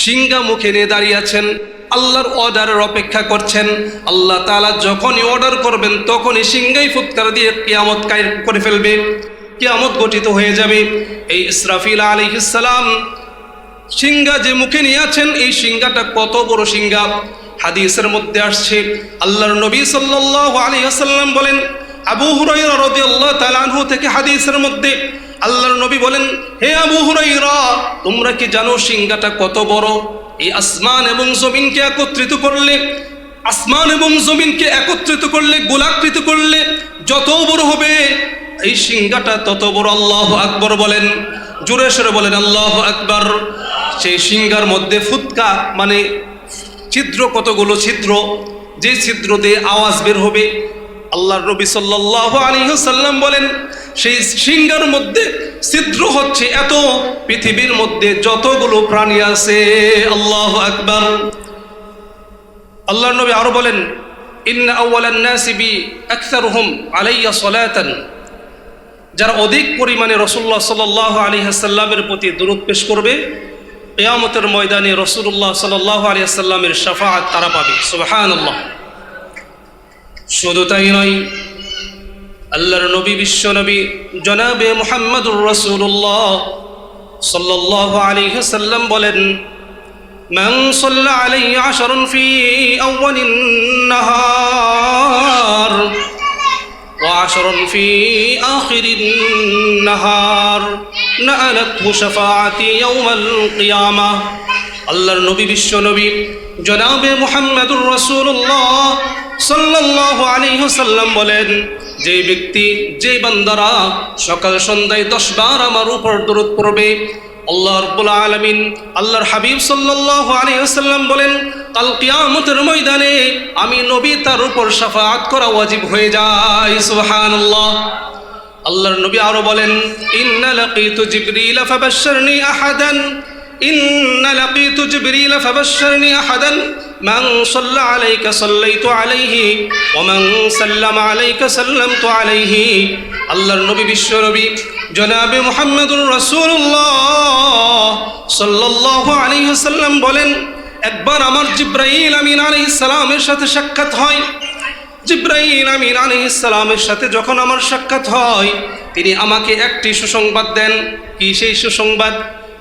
সিংহা মুখে নিয়ে দাঁড়িয়ে আছেন, আল্লাহর অর্ডারের অপেক্ষা করছেন। আল্লাহ তালা যখনই অর্ডার করবেন, তখনই সিংহাই ফুৎকার দিয়ে কিয়ামত কায়েম করে ফেলবে, কিয়ামত গঠিত হয়ে যাবে। এই ইসরাফিল আলাইহিসসালাম সিংহা যে মুখে নিয়ে আছেন, এই সিংহাটা কত বড় সিংহা? হাদিসের মধ্যে আসছে, আল্লাহর নবী সাল্লাল্লাহু আলাইহি ওয়াসাল্লাম বলেন, আবু হুরায়রা রাদিয়াল্লাহু তাআলা আনহু থেকে হাদিসের মধ্যে আল্লাহর নবী বলেন, হে আবু হুরায়রা, তোমরা কি জানো সিংহাটা কত বড়? এই আসমান এবং জমিনকে একত্রিত করলে, আসমান এবং জমিনকে একত্রিত করলে, গোলাকৃত করলে যত বড় হবে, এই সিংহাটা তত বড় আল্লাহ আকবর বলেন। জোরে সরে বলেন, আল্লাহ আকবর। সেই সিংহার মধ্যে ফুৎকা মানে ছিদ্র কতগুলো ছিদ্র? যে ছিদ্র দিয়ে আওয়াজ বের হবে। আল্লাহর নবী সাল্লাহ আলী সাল্লাম বলেন সেই সিংহার মধ্যে ছিদ্র হচ্ছে এত পৃথিবীর মধ্যে যতগুলো প্রাণী আছে। আল্লাহ আকবর। আল্লাহর নবী আরও বলেন আলাইয়া যারা অধিক পরিমাণে রসুল্লাহ সাল আলী হাসাল্লামের প্রতি দূরত পেশ করবে, কেয়ামতের ময়দানে রসুল্লাহ সাল আলী আসাল্লামের সাফাত তারা পাবে। আল্লাহ শুধু তাই নয় আল্লাহর নবী বিশ্ব নবী জনাবে মোহাম্মদুর রসুল্লাহ সাল্লাহ আলী হাসাল্লাম বলেন من صلى علي عشر في أول النهار وعشر في آخر النهار نألته شفاعتي يوم القيامة আল্লাহর নবী বিশ্ব নবী জনাবে মুহাম্মদুর রসুল্লাহ সাল্লাহ আলিহসাল্লাম বলেন যে ব্যক্তি যে বান্দারা সকাল সন্ধ্যায় দশবার আমার উপর দরদ পড়বে, আল্লাহ রব্বুল আলমিন, আল্লাহর হাবিব সাল্লাহ আলিয়াল্লাম বলেন, কাল কিয়ামতের ময়দানে আমি নবী তার উপর সাফাত করা ওয়াজিব হয়ে যাই সুহান আল্লাহর নবী আরও বলেন, ইন্না লাকিতু জিবরিল ফাবাশশারনি আহাদান, ইন্না লাকিতু জিবরিল ফাবাশশারনি আহাদান। من صلى عليك صليت عليه ومن سلم عليك سلمت عليه আল্লাহর নবী বিশ্ব নবী জনাবে মুহাম্মদুর রাসূলুল্লাহ সাল্লাল্লাহু আলাইহি ওয়াসাল্লাম বলেন একবার আমার জিব্রাইল আমিন আলাইহিস সালামের সাথে সাক্ষাৎ হয় জিব্রাইল আমিন আলাইহিস সালামের সাথে যখন আমার সাক্ষাৎ হয় তিনি আমাকে একটি সুসংবাদ দেন কি সেই সুসংবাদ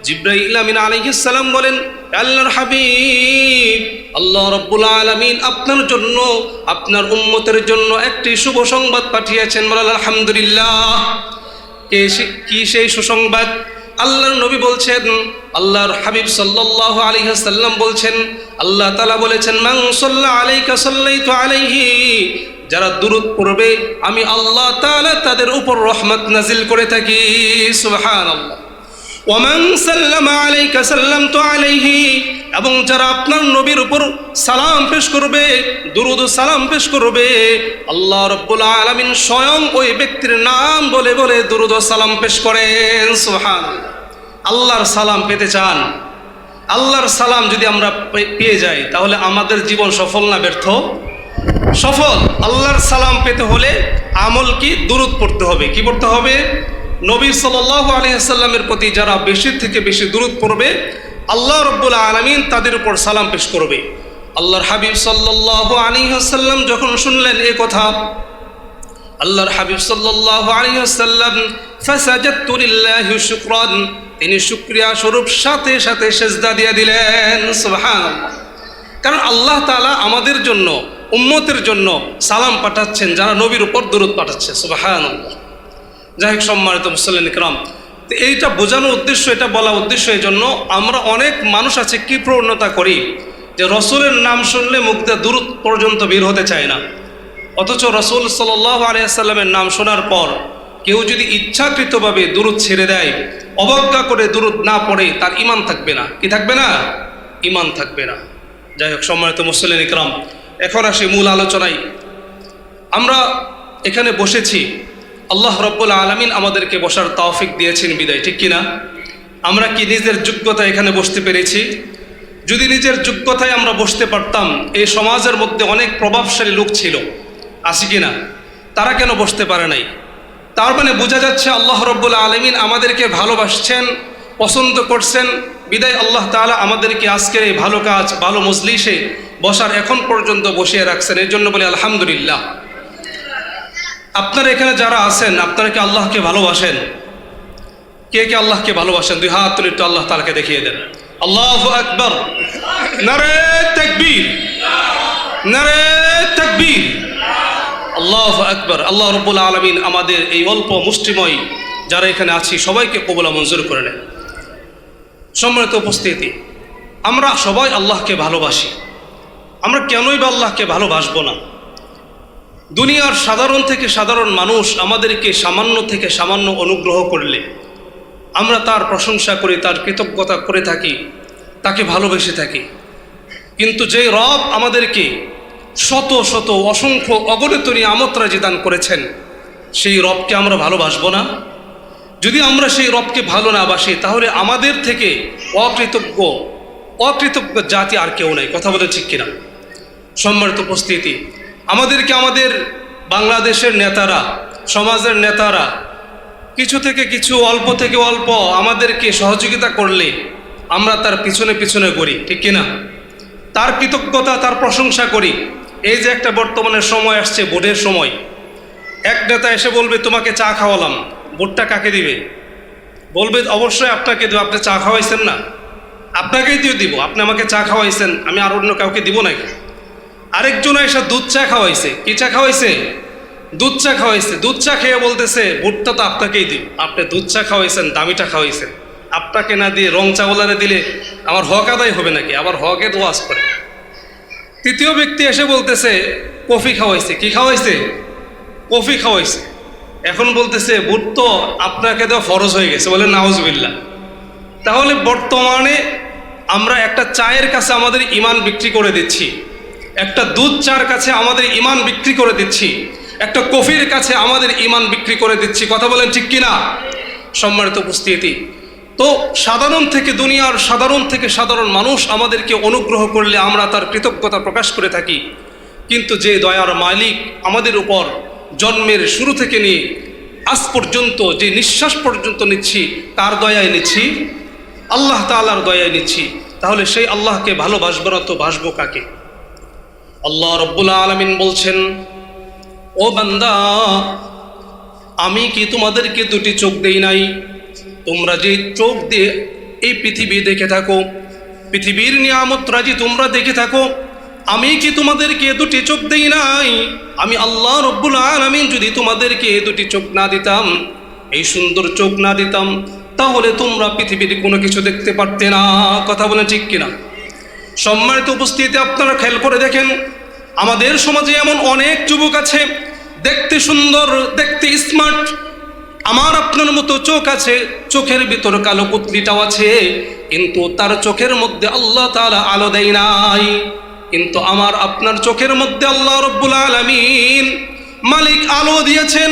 জিব্রাইল আমিন আলাইহিস সালাম বলেন আল্লাহর হাবিব, আল্লাহ রব্বুল আলামিন আপনার জন্য, আপনার উম্মতের জন্য একটি শুভ সংবাদ পাঠিয়েছেন বলেন আলহামদুলিল্লাহ। কে কি সেই সুসংবাদ? আল্লাহর নবী বলছেন, আল্লাহর হাবিব সাল্লাল্লাহু আলাইহি সাল্লাম বলছেন, আল্লাহ তাআলা বলেছেন, মান সাল্লা আলাইকা সাল্লাইতু আলাইহি যারা দুরূদ পড়বে, আমি আল্লাহ তাআলা তাদের উপর রহমত নাজিল করে থাকি। সুবহানাল্লাহ। সাল্লামতু আলাইহি, এবং যারা আপনার নবীর উপর সালাম পেশ করবে, দুরুদ সালাম পেশ করবে, আল্লাহ রব্বুল আলামিন স্বয়ং ওই ব্যক্তির নাম বলে বলে দুরুদ সালাম পেশ করেন সোহান আল্লাহর সালাম পেতে চান। আল্লাহর সালাম যদি আমরা পেয়ে যাই, তাহলে আমাদের জীবন সফল না ব্যর্থ? সফল। আল্লাহর সালাম পেতে হলে আমল কি? দূরত পড়তে হবে। কি পড়তে হবে? নবী সাল্লাহ আলহিহাল্লামের প্রতি যারা বেশি থেকে বেশি দূরত পড়বে, আল্লাহ রব্বুল আলমিন তাদের উপর সালাম পেশ করবে। আল্লাহর হাবিব সাল্লাহ আলহিহাল্লাম যখন শুনলেন এ কথা, আল্লাহর হাবিব সাল্লাহ আলহিহাল্লাম ফাসাজাত্তু লিল্লাহি তিনি শুক্রিয়া স্বরূপ সাথে সাথে সেজদা দিয়ে দিলেন। সুবহানাল্লাহ। কারণ আল্লাহ তাআলা আমাদের জন্য, উম্মতের জন্য সালাম পাঠাচ্ছেন, যারা নবীর উপর দূরত পাঠাচ্ছে। সুবহানাল্লাহ। যাই হোক, সম্মানিত মুসল্লিন ইকরাম তো এইটা বোঝানোর উদ্দেশ্য, এটা বলা উদ্দেশ্য এই জন্য আমরা অনেক মানুষ আছে কি প্রবণতা করি যে রসুলের নাম শুনলে মুখটা দূর পর্যন্ত বের হতে চায় না। অথচ রসুল সাল্লাহ আলিয়াল্লামের নাম শোনার পর কেউ যদি ইচ্ছাকৃতভাবে দূরত ছেড়ে দেয়, অবজ্ঞা করে দূরত না পড়ে, তার ইমান থাকবে না। কি থাকবে না? ইমান থাকবে না। যাই হোক, সম্মানিত মুসল্লিন ইকরাম এখন আসি মূল আলোচনায়। আমরা এখানে বসেছি আল্লাহ রব্বুল আলমিন আমাদেরকে বসার তৌফিক দিয়েছেন বিদায়, ঠিক কিনা? আমরা কি নিজের যোগ্যতা এখানে বসতে পেরেছি? যদি নিজের যোগ্যতায় আমরা বসতে পারতাম, এই সমাজের মধ্যে অনেক প্রভাবশালী লোক ছিল। আছে কিনা? তারা কেন বসতে পারে নাই? তার মানে বোঝা যাচ্ছে আল্লাহ রব্বুল আলমিন আমাদেরকে ভালোবাসছেন, পছন্দ করছেন। বিদায় আল্লাহ তাআলা আমাদেরকে আজকের এই ভালো কাজ, ভালো মজলিসে বসার এখন পর্যন্ত বসিয়ে রাখছেন। এর জন্য বলি আলহামদুলিল্লাহ। আপনারা এখানে যারা আছেন, আপনারা কি আল্লাহকে ভালোবাসেন? কে কে আল্লাহকে ভালোবাসেন? দুই হাত তুলে একটু আল্লাহ তালাকে দেখিয়ে দেন। আল্লাহ আকবর। নারে তাকবীর। নারে তাকবীর। আল্লাহ আকবর। আল্লাহ রব্বুল আলমিন আমাদের এই অল্প মুষ্টিময় যারা এখানে আছি, সবাইকে কবলা মঞ্জুর করে নেন। সম্মানিত উপস্থিতি, আমরা সবাই আল্লাহকে ভালোবাসি। আমরা কেনই বা আল্লাহকে ভালোবাসবো না? দুনিয়ার সাধারণ থেকে সাধারণ মানুষ আমাদেরকে সামান্য থেকে সামান্য অনুগ্রহ করলে আমরা তার প্রশংসা করে, তার কৃতজ্ঞতা করে থাকি, তাকে ভালোবেসে থাকি। কিন্তু যে রব আমাদেরকে শত শত অসংখ্য অগণিত নিয়ামত রাজি দান করেছেন, সেই রবকে আমরা ভালোবাসবো না। যদি আমরা সেই রবকে ভালো না বাসি, তাহলে আমাদের থেকে অকৃতজ্ঞ অকৃতজ্ঞ জাতি আর কেউ নাই। কথা বলে ঠিক কিনা? সম্মানিত উপস্থিতি আমাদেরকে আমাদের বাংলাদেশের নেতারা, সমাজের নেতারা, কিছু থেকে কিছু, অল্প থেকে অল্প আমাদেরকে সহযোগিতা করলে আমরা তার পিছনে পিছনে করি ঠিক কিনা তার কৃতজ্ঞতা, তার প্রশংসা করি। এই যে একটা বর্তমানে সময় আসছে, ভোটের সময়। এক নেতা এসে বলবে, তোমাকে চা খাওয়ালাম, ভোটটা কাকে দিবে? বলবে, অবশ্যই আপনাকে দেবো, আপনি চা খাওয়াইছেন না। আপনাকেই দিয়ে দিব, আপনি আমাকে চা খাওয়াইছেন, আমি আর অন্য কাউকে দিব নাকি আরেকজন এসে দুধ চা খাওয়াইছে। কি চা খাওয়াইছে? দুধ চা খাওয়াইছে। দুধ চা খেয়ে বলতেছে, ভুট্টা তো আপনাকেই দিব আপনি দুধ চা খাওয়াইছেন, দামিটা খাওয়াইছেন। আপনাকে না দিয়ে রং চাওলারে দিলে আমার হক আদায় হবে নাকি? আবার হকে দোয়াজ করে। তৃতীয় ব্যক্তি এসে বলতেছে, কফি খাওয়াইছে। কি খাওয়াইছে? কফি খাওয়াইছে। এখন বলতেছে বুট তো আপনাকে দেওয়া ফরজ হয়ে গেছে। বলে নাউজবিল্লা তাহলে বর্তমানে আমরা একটা চায়ের কাছে আমাদের ইমান বিক্রি করে দিচ্ছি। একটা দুধ চার কাছে আমাদের ইমান বিক্রি করে দিচ্ছি। একটা কফির কাছে আমাদের ইমান বিক্রি করে দিচ্ছি। কথা বলেন ঠিক কিনা? সম্মানিত উপস্থিতি। তো সাধারণ থেকে দুনিয়ার সাধারণ থেকে সাধারণ মানুষ আমাদেরকে অনুগ্রহ করলে আমরা তার কৃতজ্ঞতা প্রকাশ করে থাকি। কিন্তু যে দয়ার মালিক আমাদের উপর জন্মের শুরু থেকে নিয়ে আজ পর্যন্ত যে নিঃশ্বাস পর্যন্ত নিচ্ছি, তার দয়ায় নিচ্ছি, আল্লাহ তালার দয়ায় নিচ্ছি, তাহলে সেই আল্লাহকে ভালোবাসবো না তো বাসবো কাকে? আল্লাহ রব্বুল আলমিন বলছেন, ও বান্দা, আমি কি তোমাদেরকে দুটি চোখ দেই নাই? তোমরা যে চোখ দিয়ে এই পৃথিবী দেখে থাকো, পৃথিবীর নিয়ামত রাজি তোমরা দেখে থাকো, আমি কি তোমাদেরকে দুটি চোখ দেই নাই? আমি আল্লাহ রব্বুল আলমিন যদি তোমাদেরকে দুটি চোখ না দিতাম, এই সুন্দর চোখ না দিতাম, তাহলে তোমরা পৃথিবীর কোনো কিছু দেখতে পারতে না। কথা বলে ঠিক কিনা? সম্মানিত উপস্থিতি আপনারা খেয়াল করে দেখেন, আমাদের সমাজে এমন অনেক যুবক আছে, দেখতে সুন্দর, দেখতে স্মার্ট আমার আপনার মতো চোখ আছে, চোখের ভিতর কালো পুতলিটাও আছে, কিন্তু তার চোখের মধ্যে আল্লাহ তালা আলো দেয় নাই, কিন্তু আমার আপনার চোখের মধ্যে আল্লাহ রব্বুল আলামিন মালিক আলো দিয়েছেন।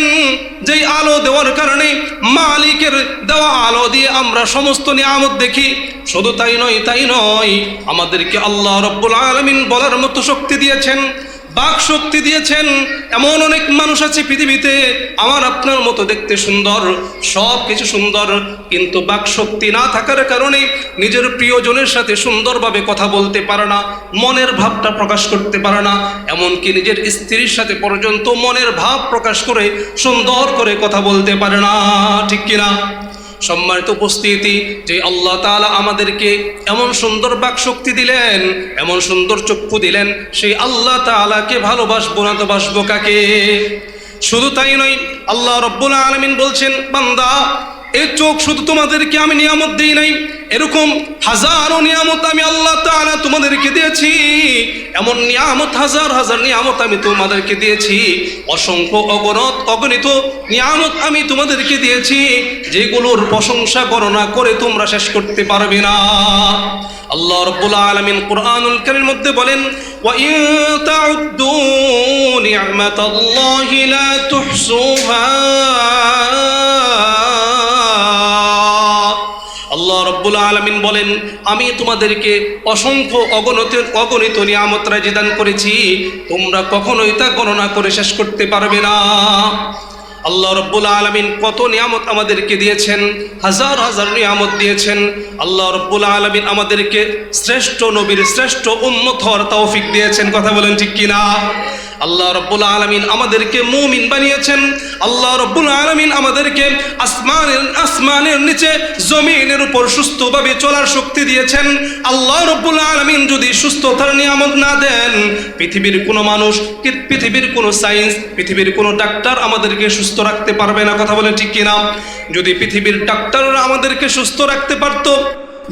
যেই আলো দেওয়ার কারণে মালিকের দেওয়া আলো দিয়ে আমরা সমস্ত নিয়ামত দেখি। শুধু তাই নয় তাই নয়, আমাদেরকে আল্লাহ রব্বুল আলমিন বলার মতো শক্তি দিয়েছেন। বাক শক্তি দিয়েছেন। এমন অনেক মানুষ আছে পৃথিবীতে, আমার আপনার মতো দেখতে সুন্দর সব কিছু সুন্দর, কিন্তু বাক শক্তি না থাকার কারণে নিজের প্রিয়জনের সাথে সুন্দরভাবে কথা বলতে পারে না, মনের ভাবটা প্রকাশ করতে পারে না। এমনকি নিজের স্ত্রীর সাথে পর্যন্ত মনের ভাব প্রকাশ করে সুন্দর করে কথা বলতে পারে না, ঠিক কিনা? সম্মানিত উপস্থিতি, যে আল্লাহ তালা আমাদেরকে এমন সুন্দর বাক শক্তি দিলেন, এমন সুন্দর চক্ষু দিলেন, সেই আল্লাহ তালাকে ভালোবাসবো না তো বাসবো কাকে? শুধু তাই নয়, আল্লাহ রব্বুল আলমিন বলছেন, বান্দা এই চোখ শুধু তোমাদেরকে আমি নিয়ামত দিই নাই এরকম হাজারো নিয়ামত আমি আল্লাহ তাআলা তোমাদেরকে দিয়েছি। এমন নিয়ামত, হাজার হাজার নিয়ামত আমি তোমাদেরকে দিয়েছি। অসংখ্য অগণত, অগণিত নিয়ামত আমি তোমাদেরকে দিয়েছি। যেগুলোর প্রশংসা, গণনা করে তোমরা শেষ করতে পারবে না। আল্লাহ রব্বুল আলামিন কোরআনুল কারীমের মধ্যে বলেন, ওয়া ইন রব্বুল আলমিন বলেন, আমি তোমাদেরকে অসংখ্য অগণিত অগণিত নিয়ামত রাজি দান করেছি। তোমরা কখনোই তা গণনা করে শেষ করতে পারবে না। আল্লাহ রব্বুল আলমিন কত নিয়ামত আমাদেরকে দিয়েছেন, হাজার হাজার নিয়ামত দিয়েছেন। আল্লাহ রব্বুল আলমিন আমাদেরকে শ্রেষ্ঠ নবীর শ্রেষ্ঠ উম্মত হওয়ার তৌফিক দিয়েছেন। কথা বলেন ঠিক কিনা? আল্লাহ রব্বুল আলমিন আমাদেরকে মুমিন বানিয়েছেন। আল্লাহ রব্বুল আলমিন আমাদেরকে আসমানের আসমানের নিচে জমিনের উপর সুস্থভাবে চলার শক্তি দিয়েছেন। আল্লাহ রব্বুল আলমিন যদি সুস্থতার নিয়ামত না দেন, পৃথিবীর কোনো মানুষ, পৃথিবীর কোনো সায়েন্স, পৃথিবীর কোনো ডাক্তার আমাদেরকে সুস্থ রাখতে পারবে না, কথা বলে ঠিক কিনা? যদি পৃথিবীর ডাক্তাররা আমাদেরকে সুস্থ রাখতে পারতো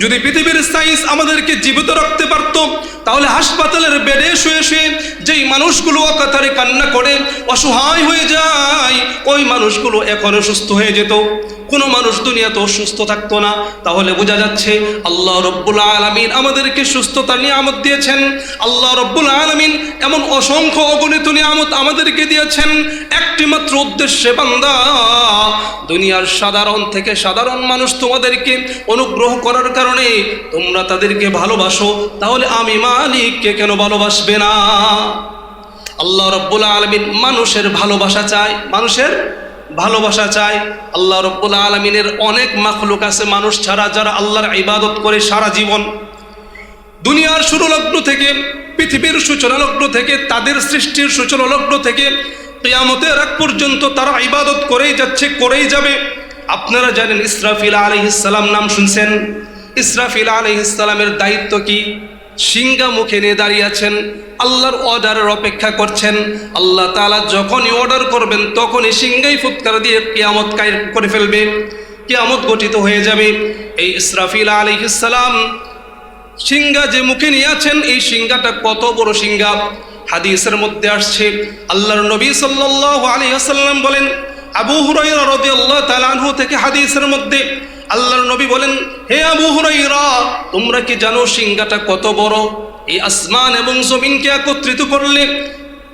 যদি পৃথিবীর সায়েন্স আমাদেরকে জীবিত রাখতে পারত, তাহলে হাসপাতালের বেডে শুয়ে শুয়ে যেই মানুষগুলো অকাতারে কান্না করে, অসহায় হয়ে যায়, ওই মানুষগুলো এখনও সুস্থ হয়ে যেত। কোনো মানুষ দুনিয়াতে অসুস্থ থাকতো না। তাহলে বোঝা যাচ্ছে আল্লাহ রব্বুল আলমিন আমাদেরকে সুস্থতার নিয়ামত দিয়েছেন। আল্লাহ রব্বুল আলমিন এমন অসংখ্য অগণিত নিয়ামত আমাদেরকে দিয়েছেন। একটি মাত্র উদ্দেশ্যে, বান্দা, দুনিয়ার সাধারণ থেকে সাধারণ মানুষ তোমাদেরকে অনুগ্রহ করার কারণে তোমরা তাদেরকে ভালোবাসো, তাহলে আমি মালিককে কেন ভালোবাসবে না? আল্লাহ রব্বুল আলমিন মানুষের ভালোবাসা চায়। মানুষের ভালোবাসা চায় আল্লাহ রব্বুল আলমিনের অনেক মাখলুক আছে, মানুষ ছাড়া যারা আল্লাহর ইবাদত করে সারা জীবন। দুনিয়ার শুরু লগ্ন থেকে, পৃথিবীর সূচনা লগ্ন থেকে, তাদের সৃষ্টির সূচনা লগ্ন থেকে, কেয়ামতের আগ পর্যন্ত তারা ইবাদত করেই যাচ্ছে, করেই যাবে। আপনারা জানেন ইসরাফিল আলহিসাল্লাম নাম শুনছেন? ইসরাফিল আলহিসাল্লামের দায়িত্ব কি? সিংহা মুখে নিয়ে দাঁড়িয়ে আছেন, আল্লাহর অর্ডারের অপেক্ষা করছেন। আল্লাহ তালা যখনই অর্ডার করবেন, তখনই সিংহাই ফুৎকার দিয়ে কেয়ামত কায়ের করে ফেলবে, কেয়ামত গঠিত হয়ে যাবে। এই ইসরাফিল আলহিসাল্লাম সিংহা যে মুখে নিয়ে আছেন, এই সিংহাটা কত বড় সিংহা? হাদিসের মধ্যে আসছে, আল্লাহর নবী সাল্লাল্লাহু আলাইহি ওয়াসাল্লাম বলেন, আবু রাদিয়াল্লাহু তাআলা আনহু থেকে হাদিসের মধ্যে আল্লাহর নবী বলেন, হে আবু হুরায়রা, তোমরা কি জানো সিংহাটা কত বড়? এই আসমান এবং জমিনকে একত্রিত করলে,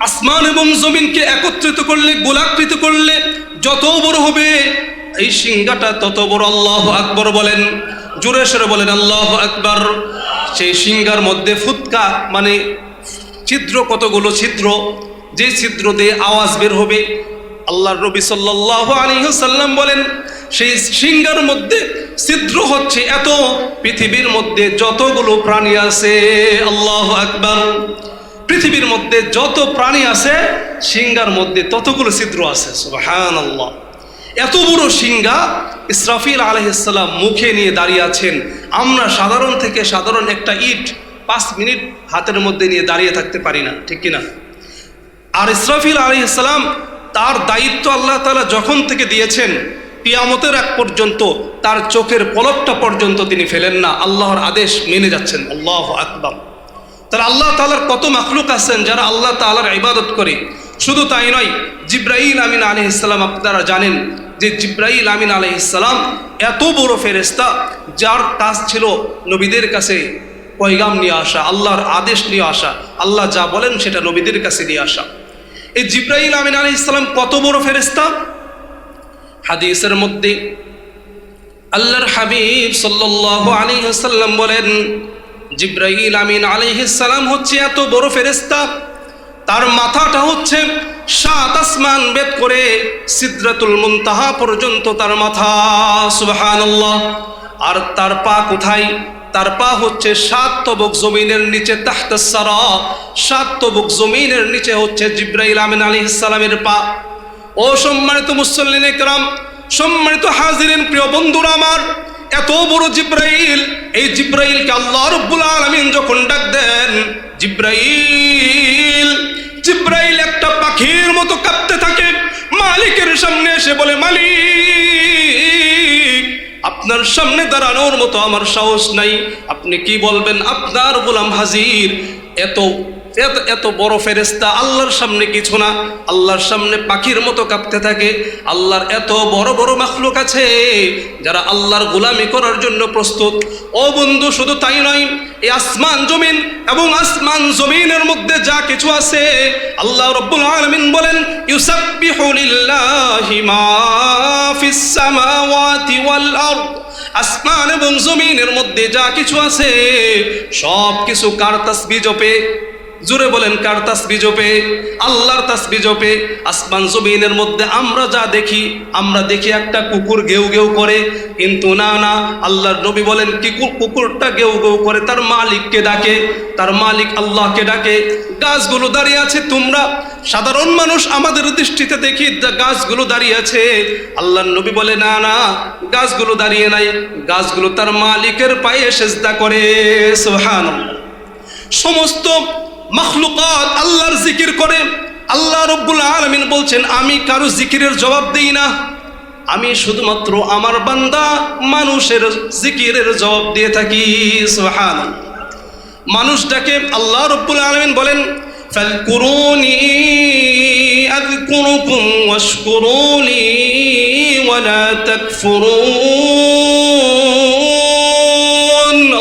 আসমান এবং জমিনকে একত্রিত করলে, গোলাকৃত করলে যত বড় হবে, এই সিংহাটা তত বড় আল্লাহ আকবর বলেন। জোরে সরে বলেন, আল্লাহ আকবর। সেই সিংহার মধ্যে ফুৎকা মানে ছিদ্র, কতগুলো ছিদ্র? যে ছিদ্র দিয়ে আওয়াজ বের হবে, আল্লাহর নবী সাল্লাল্লাহু আলাইহি সাল্লাম বলেন সেই সিংহার মধ্যে ছিদ্র হচ্ছে এত পৃথিবীর মধ্যে যতগুলো প্রাণী আছে। আল্লাহ আকবার। পৃথিবীর মধ্যে যত প্রাণী আছে, সিংহার মধ্যে ততগুলো ছিদ্র আছে। সুবহান আল্লাহ এত বড় সিংহা ইসরাফিল আলহিসাল্লাম মুখে নিয়ে দাঁড়িয়ে আছেন। আমরা সাধারণ থেকে সাধারণ একটা ইট পাঁচ মিনিট হাতের মধ্যে নিয়ে দাঁড়িয়ে থাকতে পারি না, ঠিক কিনা? আর ইসরাফিল আলহিসাল্লাম তার দায়িত্ব আল্লাহ তালা যখন থেকে দিয়েছেন পিয়ামতের এক পর্যন্ত তার চোখের পলকটা পর্যন্ত তিনি ফেলেন না। আল্লাহর আদেশ মেনে যাচ্ছেন। আল্লাহ আকবর। তারা আল্লাহ তালার কত মাখলুক আছেন যারা আল্লাহ তালার ইবাদত করে? শুধু তাই নয় জিব্রাহিল আমিন আলি ইসলাম আপনারা জানেন যে জিব্রাহিল আমিন আলি ইসলাম এত বড় ফেরেস্তা যার কাজ ছিল নবীদের কাছে পয়গাম নিয়ে আসা আল্লাহর আদেশ নিয়ে আসা আল্লাহ যা বলেন সেটা নবীদের কাছে নিয়ে আসা। এই জিব্রাহিল আমিন আলি ইসলাম কত বড় ফেরেস্তা হাদিসের মধ্যে আল্লাহর হাবিব সাল্লাল্লাহু আলাইহি সাল্লাম বলেন, জিব্রাইল আমিন আলাইহিস সালাম হচ্ছে এত বড় ফেরেশতা। তার মাথাটা হচ্ছে সাত আসমান বেদ করে সিদরাতুল মুনতাহা পর্যন্ত তার মাথা। সুবহানাল্লাহ। আর তার পা কোথায়? তার পা হচ্ছে সাত তবক জমিনের নিচে তাহতাসারা সাত তবক জমিনের নিচে হচ্ছে জিব্রাইল আমিন আলাইহিস সালামের পা। ও সম্মানিত মুসল্লিন একরাম সম্মানিত হাজিরেন, প্রিয় বন্ধুরা আমার, এত বড় জিব্রাইল, এই জিব্রাইলকে আল্লাহ রব্বুল আলামিন যখন ডাক দেন, জিব্রাইল জিব্রাইল একটা পাখির মতো কাঁপতে থাকে, মালিকের সামনে এসে বলে, মালিক, আপনার সামনে দাঁড়ানোর মতো আমার সাহস নাই, আপনি কি বলবেন, আপনার গোলাম হাজির, এত এত এত বড় ফেরেস্তা আল্লাহর সামনে কিছু না। আল্লাহর সামনে পাখির মতো কাঁপতে থাকে। আল্লাহর এত বড় বড় মাখলুক আছে যারা আল্লাহর গোলামি করার জন্য প্রস্তুত। ও বন্ধু, শুধু তাই নয়, এই আসমান জমিন এবং আসমান জমিনের মধ্যে যা কিছু আছে, আল্লাহ রব্বুল আলামিন বলেন, ইউসাব্বিহু লিল্লাহি মা ফিস সামাওয়াতি ওয়াল আরদ। আসমান এবং জমিনের মধ্যে যা কিছু আছে সব কিছু কার তাসবিহ জপে? জুড়ে বলেন, কার তাসবি জপে? আল্লাহর তাসবি জপে। আসমান জমিনের মধ্যে আমরা যা দেখি, আমরা দেখি একটা কুকুর গেউ গেউ করে। কিন্তু না না, আল্লাহর নবী বলেন, কি কুকুরটা গেউ গেউ করে, তার মালিককে ডাকে। তার মালিক আল্লাহকে ডাকে। গাছগুলো দাঁড়িয়ে আছে, তোমরা সাধারণ মানুষ আমাদের দৃষ্টিতে দেখি গাছগুলো দাঁড়িয়ে আছে। আল্লাহর নবী বলে, না না, গাছগুলো দাঁড়িয়ে নাই। গাছগুলো তার মালিকের পায়ে সেজদা করে। সুবহান সমস্ত মখলুকাত আল্লাহর জিকির করে আল্লাহ রব্বুল আলমিন বলছেন, আমি কারও জিকিরের জবাব দিই না। আমি শুধুমাত্র আমার বান্দা মানুষের জিকিরের জবাব দিয়ে থাকি। সোহান মানুষটাকে আল্লাহ রব্বুল আলমিন বলেন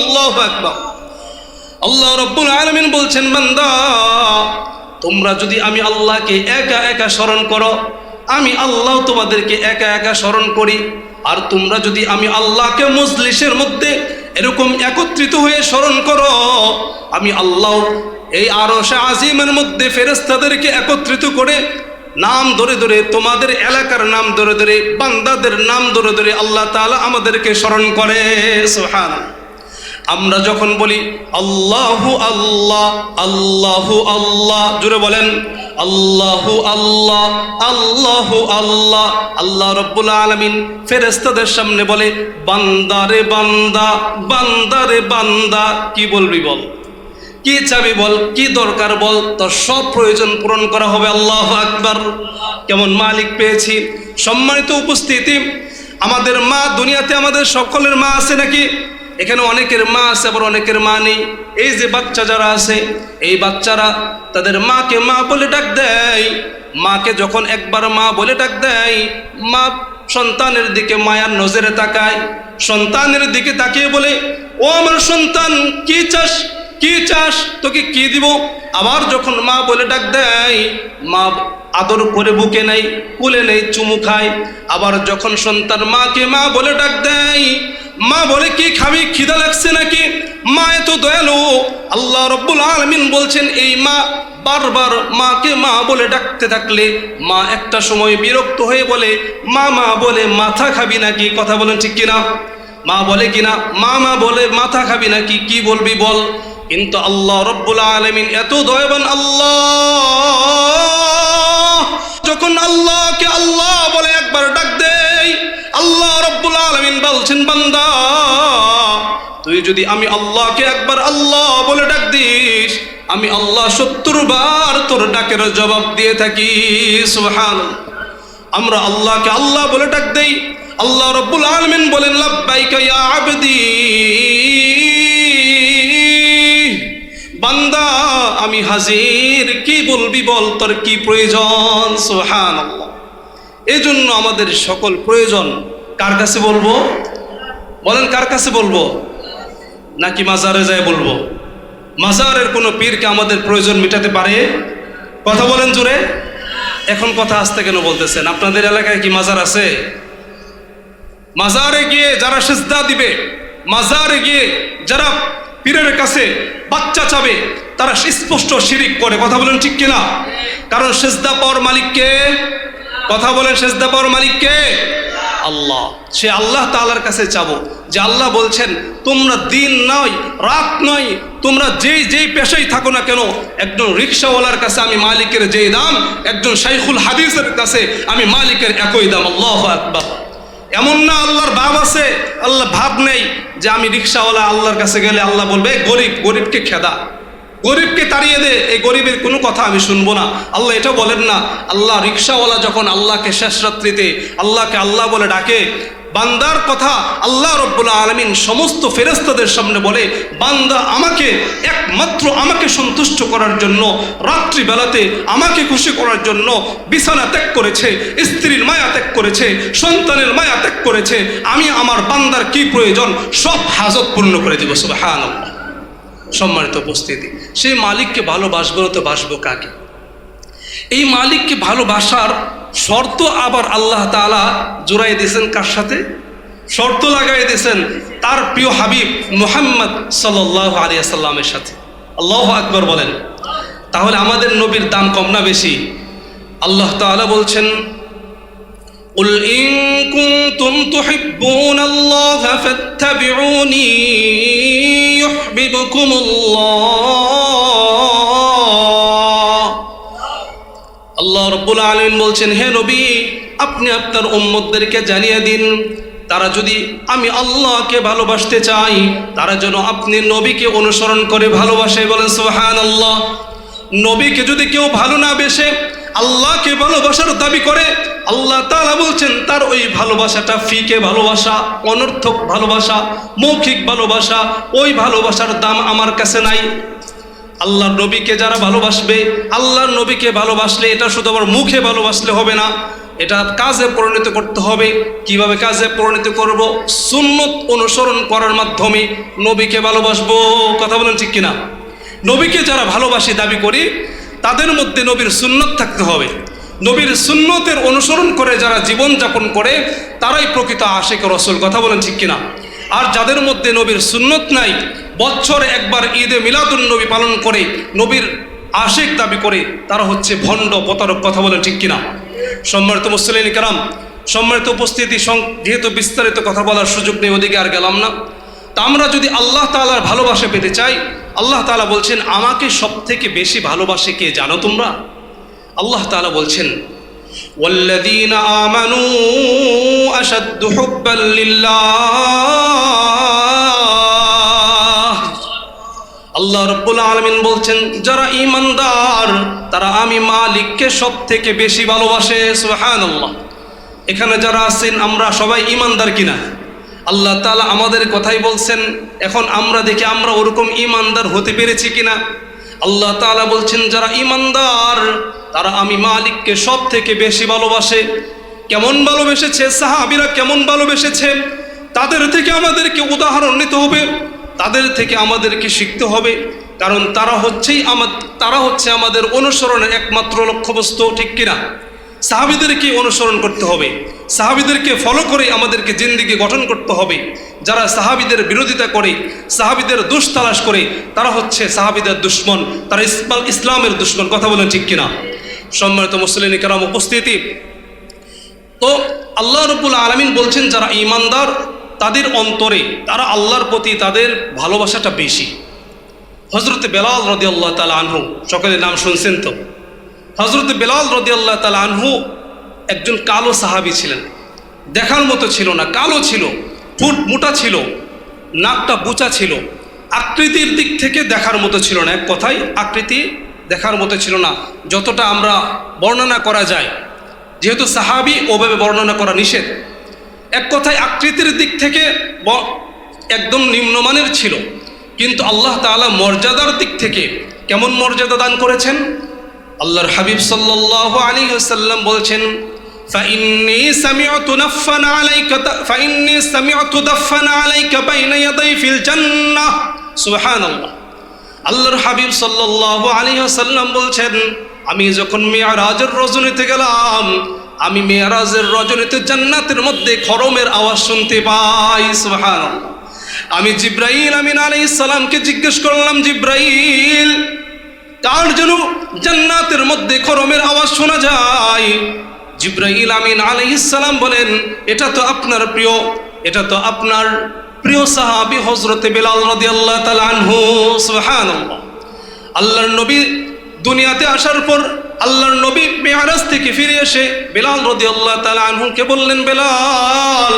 আল্লাহ আকবর। আল্লাহ রব্বুল আলমিন বলছেন, বান্দা, তোমরা যদি আমি আল্লাহকে একা একা স্মরণ করো, আমি আল্লাহ তোমাদেরকে একা একা স্মরণ করি। আর তোমরা যদি আমি আল্লাহকে মজলিসের মধ্যে এরকম একত্রিত হয়ে স্মরণ করো, আমি আল্লাহ এই আরও আজিমের মধ্যে ফেরেস্তাদেরকে একত্রিত করে নাম ধরে ধরে তোমাদের এলাকার নাম ধরে ধরে, বান্দাদের নাম ধরে ধরে আল্লাহ তাআলা আমাদেরকে স্মরণ করে। সুবহানাল্লাহ। আমরা যখন বলি, আল্লাহু আল্লাহ আল্লাহু আল্লাহ জুড়ে বলেন, আল্লাহু আল্লাহ আল্লাহু আল্লাহ আল্লাহ রব্বুল আলমিন ফেরেস্তাদের সামনে বলে, বান্দারে বান্দা বান্দারে বান্দা, কি বলবি বল? কি চাবি বল? কি দরকার বল? তোর সব প্রয়োজন পূরণ করা হবে, আল্লাহ আকবার। কেমন মালিক পেয়েছি? সম্মানিত উপস্থিতি, আমাদের মা দুনিয়াতে আমাদের সকলের মা আছে নাকি? এখানে অনেকের মা আছে, আবার অনেকের মা নেই। এই যে বাচ্চা যারা আছে, এই বাচ্চারা তাদের মাকে মা বলে ডাক দেয়। মাকে যখন একবার মা বলে ডাক দেয়, মা সন্তানের দিকে মায়ার নজরে তাকায়। সন্তানের দিকে তাকিয়ে বলে, ও আমার সন্তান, কি চাস? কি চাস? তোকে কি দিব? আবার যখন মা বলে ডাক দেয়, মা আদর করে বুকে নেই কুলে নেই চুমু খায়। আবার যখন সন্তান মাকে মা বলে ডাক দেয়, মা বলে, কি খাবি? খিদা লাগছে নাকি? মা এত দয়ালু। আল্লাহ রব্বুল আলমিন বলছেন, এই মা বারবার মাকে মা বলে ডাকতে থাকলে মা একটা সময় বিরক্ত হয়ে বলে, মা মা বলে মাথা খাবি নাকি? কথা বলেন ঠিক কিনা? মা বলে কিনা? মা মা বলে মাথা খাবি নাকি? কি বলবি বল? কিন্তু আল্লাহ রব্বুল আলমিন এত দয়াবান আল্লাহ, যখন আল্লাহকে আল্লাহ বলে একবার ডাক দেই আল্লাহ রব্বুল আলমিন বলছেন, বান্দা, তুই যদি আমি আল্লাহকে একবার আল্লাহ বলে ডাক দিস, আমি আল্লাহ সত্তর বার তোর ডাকের জবাব দিয়ে থাকি। সুবহান আমরা আল্লাহকে আল্লাহ বলে ডাক দেই। আল্লাহ রব্বুল আলমিন বলেন, লাব্বাইকা ইয়া আবদি। আমি হাজির, কি বলবি বল? তোর কি প্রয়োজন? সোহান এজন্য আমাদের সকল প্রয়োজন কার কাছে বলব? বলেন, কার কাছে বলব? নাকি মাজারে যায় বলব? মাজারের কোনো পীরকে আমাদের প্রয়োজন মেটাতে পারে? কথা বলেন জুড়ে এখন কথা আসতে কেন বলতেছেন? আপনাদের এলাকায় কি মাজার আছে? মাজারে গিয়ে যারা সেজদা দিবে, মাজারে গিয়ে যারা পীরের কাছে বাচ্চা চাবে, তারা স্পষ্ট শিরিক করে। কথা বলেন ঠিক কিনা? কারণ সেজদা পাওয়ার মালিককে কথা বলেন সেজদা পাওয়ার মালিককে আল্লাহ। সে আল্লাহ তাআলার কাছে চাবো। যে আল্লাহ বলছেন, তোমরা দিন নয়, রাত নয়, তোমরা যেই যেই পেশায় থাকো না কেন, একজন রিক্সাওয়ালার কাছে আমি মালিকের যেই দাম, একজন শাইখুল হাদিসের কাছে আমি মালিকের একই দাম। আল্লাহ আকবার। এমন না আল্লাহর ভাব আছে, আল্লাহ ভাব নেই যে আমি রিক্সাওয়ালা আল্লাহর কাছে গেলে আল্লাহ বলবে গরিব, গরিবকে খেদা। গরিবকে তাড়িয়ে দে, এই গরিবের কোনো কথা আমি শুনব না। আল্লাহ এটা বলেন না। আল্লাহ রিক্সাওয়ালা যখন আল্লাহকে শেষ রাত্রিতে, আল্লাহকে আল্লাহ বলে ডাকে বান্দার কথা আল্লাহ রব্বুল্লা আলমিন সমস্ত ফেরেস্তাদের সামনে বলে, বান্দা আমাকে, একমাত্র আমাকে সন্তুষ্ট করার জন্য, রাত্রিবেলাতে আমাকে খুশি করার জন্য বিছানা ত্যাগ করেছে, স্ত্রীর মায়া ত্যাগ করেছে, সন্তানের মায়া ত্যাগ করেছে, আমি আমার বান্দার কি প্রয়োজন সব হাজত পূর্ণ করে দিব হ্যাঁ সম্মানিত উপস্থিতি, সেই মালিককে ভালোবাসবো তো বাসবো কাকে? এই মালিককে ভালোবাসার শর্ত আবার আল্লাহ তালা জোড়াই দিয়েছেন কার সাথে শর্ত লাগাই দিয়েছেন তার প্রিয় হাবিব মুহাম্মদ সাল্লাহ আলিয়াল্লামের সাথে আল্লাহ আকবর বলেন তাহলে আমাদের নবীর দাম কম না বেশি আল্লাহ তাআলা বলছেন قل إن كنتم تحبون الله فاتبعوني يحببكم الله রব্বুল আলমিন বলছেন, হে নবী, আপনি আপনার উম্মতদেরকে জানিয়ে দিন। তারা যদি আমি আল্লাহকে ভালোবাসতে চাই, তারা যেন আপনি নবীকে অনুসরণ করে ভালোবাসে। বলেন সোহান আল্লাহ নবীকে যদি কেউ ভালো না বেসে আল্লাহকে ভালোবাসার দাবি করে, আল্লাহ তাআলা বলছেন, তার ওই ভালোবাসাটা ফিকে ভালোবাসা, অনর্থক ভালোবাসা, মৌখিক ভালোবাসা, ওই ভালোবাসার দাম আমার কাছে নাই। আল্লাহর নবীকে যারা ভালোবাসবে আল্লাহর নবীকে ভালোবাসলে এটা শুধু আমার মুখে ভালোবাসলে হবে না, এটা কাজে পরিণত করতে হবে। কীভাবে কাজে পরিণত করব? সুন্নত অনুসরণ করার মাধ্যমে নবীকে ভালোবাসবো। কথা বলেন ঠিক কিনা? নবীকে যারা ভালোবাসি, দাবি করি, তাদের মধ্যে নবীর সুন্নত থাকতে হবে। নবীর সুন্নতের অনুসরণ করে যারা জীবন যাপন করে, তারাই প্রকৃত আশেক রসুল। কথা বলেন ঠিক কিনা? আর যাদের মধ্যে নবীর সুন্নত নাই বছরে একবার ঈদে মিলাদুন নবী পালন করে নবীর আশেক দাবি করে তারা হচ্ছে ভণ্ড প্রতারক কথা বলেন ঠিক কিনা সম্মানিত মুসলিন কারাম সম্মানিত উপস্থিতি সং- যেহেতু বিস্তারিত কথা বলার সুযোগ নেই ওদিকে আর গেলাম না তা আমরা যদি আল্লাহ তাআলার ভালোবাসা পেতে চাই আল্লাহ তাআলা বলছেন আমাকে সব থেকে বেশি ভালোবাসে কে জানো তোমরা আল্লাহ তাআলা বলছেন والذين آمنوا أشد حبا لله বলছেন, যারা ইমানদার তারা আমি মালিককে সব থেকে বেশি ভালোবাসে সুহান আল্লাহ এখানে যারা আছেন, আমরা সবাই ইমানদার কিনা? আল্লাহ তালা আমাদের কথাই বলছেন, এখন আমরা দেখি আমরা ওরকম ইমানদার হতে পেরেছি কিনা? আল্লাহ তালা বলছেন, যারা ইমানদার তারা আমি মালিককে সব থেকে বেশি ভালোবাসে। কেমন ভালোবেসেছে? সাহাবিরা কেমন ভালোবেসেছে? তাদের থেকে আমাদেরকে উদাহরণ নিতে হবে, তাদের থেকে আমাদেরকে শিখতে হবে। কারণ তারা হচ্ছেই আমার তারা হচ্ছে আমাদের অনুসরণের একমাত্র লক্ষ্যবস্তু, ঠিক কিনা? সাহাবিদেরকে অনুসরণ করতে হবে। সাহাবিদেরকে ফলো করে আমাদেরকে জিন্দিগি গঠন করতে হবে। যারা সাহাবিদের বিরোধিতা করে, সাহাবিদের দুষ তালাশ করে, তারা হচ্ছে সাহাবিদের দুশ্মন, তারা ইসমাল ইসলামের দুশ্মন, কথা বলেন ঠিক কিনা? সম্মানিত মুসলিম কেরাম, উপস্থিতি। তো আল্লাহ রব্বুল আলমিন বলছেন, যারা ইমানদার তাদের অন্তরে, তারা আল্লাহর প্রতি তাদের ভালোবাসাটা বেশি। হজরত বেলাল রদি আল্লাহ তালা আনহু, সকলের নাম শুনছেন তো? হজরত বেলাল রদি আল্লাহ তালা আনহু একজন কালো সাহাবি ছিলেন। দেখার মতো ছিল না, কালো ছিল ফুট মোটা ছিল, নাকটা বুচা ছিল। আকৃতির দিক থেকে দেখার মতো ছিল না, এক কথায় আকৃতি দেখার মতো ছিল না, যতটা আমরা বর্ণনা করা যায়। যেহেতু সাহাবি ওভাবে বর্ণনা করা নিষেধ। এক কথায় আকৃতির দিক থেকে একদম নিম্নমানের ছিল। কিন্তু আল্লাহ তাআলা মর্যাদার দিক থেকে কেমন মর্যাদা দান করেছেন আল্লাহর হাবিব সাল্লাল্লাহু আলাইহি ওয়াসাল্লাম বলছেন فإني سمعت نفا عليك فإني سمعت دفا عليك بين يدي في الجنة سبحان الله আল্লাহর হাবিব সাল্লাল্লাহু আলাইহি ওয়াসাল্লাম বলছেন আমি যখন মেয়ারাজের রজনীতে গেলাম আমি মেয়ারাজের রজনীতে জান্নাতের মধ্যে খরমের আওয়াজ শুনতে পাই সুবহানাল্লাহ আমি জিব্রাইল আমিন আলাইহিস সালামকে জিজ্ঞেস করলাম, জিব্রাইল, কার যেন জান্নাতের মধ্যে খরমের আওয়াজ শোনা যায়? জিব্রাইল আমিন আলাইহিস সালাম বলেন, এটা তো আপনার প্রিয়, এটা তো আপনার প্রিয় সাহাবী হজরতে বেলাল রাদিয়াল্লাহু তাআলা আনহু, সুবহানাল্লাহ। আল্লাহর নবী দুনিয়াতে আসার পর আল্লাহর নবী মেয়ারাজ থেকে ফিরে এসে বেলাল রাদিয়াল্লাহু তাআলা আনহুকে বললেন, বেলাল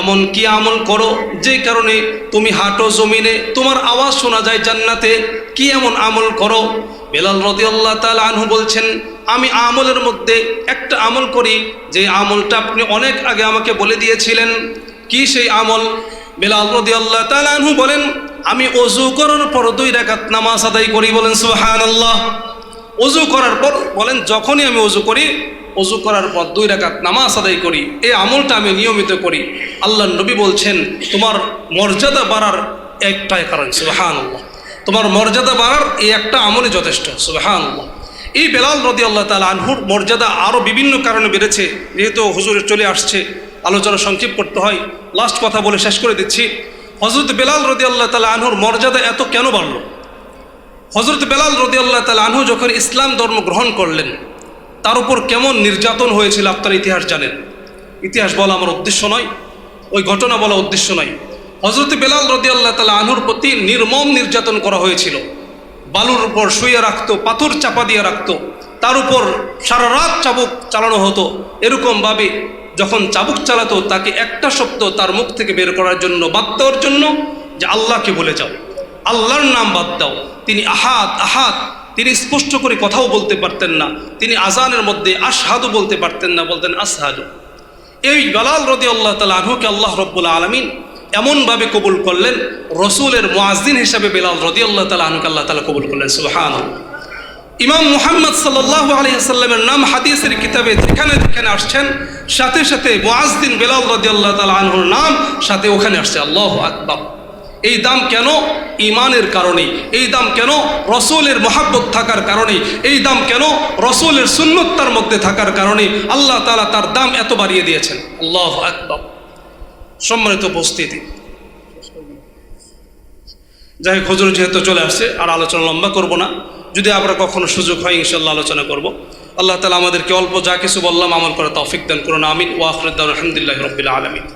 এমন কি আমল করো? যে কারণে তুমি হাঁটো জমিনে, তোমার আওয়াজ শোনা যায় জান্নাতে। কি এমন আমল করো? বেলাল রদিয়াল্লাহ তাল আনহু বলছেন, আমি আমলের মধ্যে একটা আমল করি, যে আমলটা আপনি অনেক আগে আমাকে বলে দিয়েছিলেন। কি সেই আমল? বেলাল রদিয়াল্লাহ তাল আনহু বলেন, আমি অজু করার পর দুই রাকাত নামাজ আদায় করি। বলেন সুহান আল্লাহ অজু করার পর বলেন, যখনই আমি অজু করি অজু করার পর দুই রাকাত নামাজ আদায় করি। এই আমলটা আমি নিয়মিত করি। আল্লাহ নবী বলছেন, তোমার মর্যাদা বাড়ার একটাই কারণ সুবাহান তোমার মর্যাদা বাড়ার এই একটা আমলই যথেষ্ট সুবাহান এই বেলাল রদি আল্লাহ তালা আনহুর মর্যাদা আরও বিভিন্ন কারণে বেড়েছে। যেহেতু হুজুরে চলে আসছে, আলোচনা সংক্ষেপ করতে হয়। লাস্ট কথা বলে শেষ করে দিচ্ছি। হজরত বেলাল রদি আল্লাহ তালা আনহুর মর্যাদা এত কেন বাড়লো? হজরত বেলাল রদি আল্লাহ তালা আনহু যখন ইসলাম ধর্ম গ্রহণ করলেন তার উপর কেমন নির্যাতন হয়েছিল আপনার ইতিহাস জানেন? ইতিহাস বলা আমার উদ্দেশ্য নয়, ওই ঘটনা বলা উদ্দেশ্য নয়। হজরত বেলাল রদি আল্লাহ তালা আনহুর প্রতি নির্মম নির্যাতন করা হয়েছিল। বালুর উপর শুয়ে রাখতো, পাথর চাপা দিয়ে রাখতো, তার উপর সারা রাত চাবুক চালানো হতো। এরকমভাবে যখন চাবুক চালাতো, তাকে একটা শব্দ তার মুখ থেকে বের করার জন্য বাদ দেওয়ার জন্য যে আল্লাহকে বলে যাও। আল্লাহর নাম বাদ দাও। তিনি আহাত আহাত তিনি স্পষ্ট করে কথাও বলতে পারতেন না। তিনি আজানের মধ্যে আশহাদু বলতে পারতেন না, বলতেন আসহাদু। এই বেলাল রদি আল্লাহ তালা আনহুকে আল্লাহ রব্বুল আলমিন এমনভাবে কবুল করলেন, রসুলের মোয়াজদিন হিসাবে বেলাল রদি আল্লাহ তালা আনহুকে আল্লাহ তালা কবুল করলেন সুহান ইমাম মুহাম্মদ সাল্লাহ আলিয়াল্লামের নাম হাদিসের কিতাবে যেখানে যেখানে আসছেন, সাথে সাথে মোয়াজদিন বেলাল রদি আল্লাহ তালা আনহুর নাম সাথে ওখানে আসছে, আল্লাহ আকবর। এই দাম কেন ইমানের কারণে? এই দাম কেন রসুলের মহাব্বত থাকার কারণে? এই দাম কেন রসুলের সুন্নতার মধ্যে থাকার কারণে? আল্লাহ তালা তার দাম এত বাড়িয়ে দিয়েছেন। আল্লাহ আকবর। সম্মানিত উপস্থিতি। যাই হোক, হজুর যেহেতু চলে আসছে, আর আলোচনা লম্বা করব না। যদি আমরা কখনো সুযোগ হয় ইনশাল্লাহ আলোচনা করব। আল্লাহ তালা আমাদেরকে অল্প যা কিছু বললাম আমল করে তৌফিক দান করুন, আমিন। ওয়াফরুদ্দান আলহামদুলিল্লাহ রবিল আলমিন।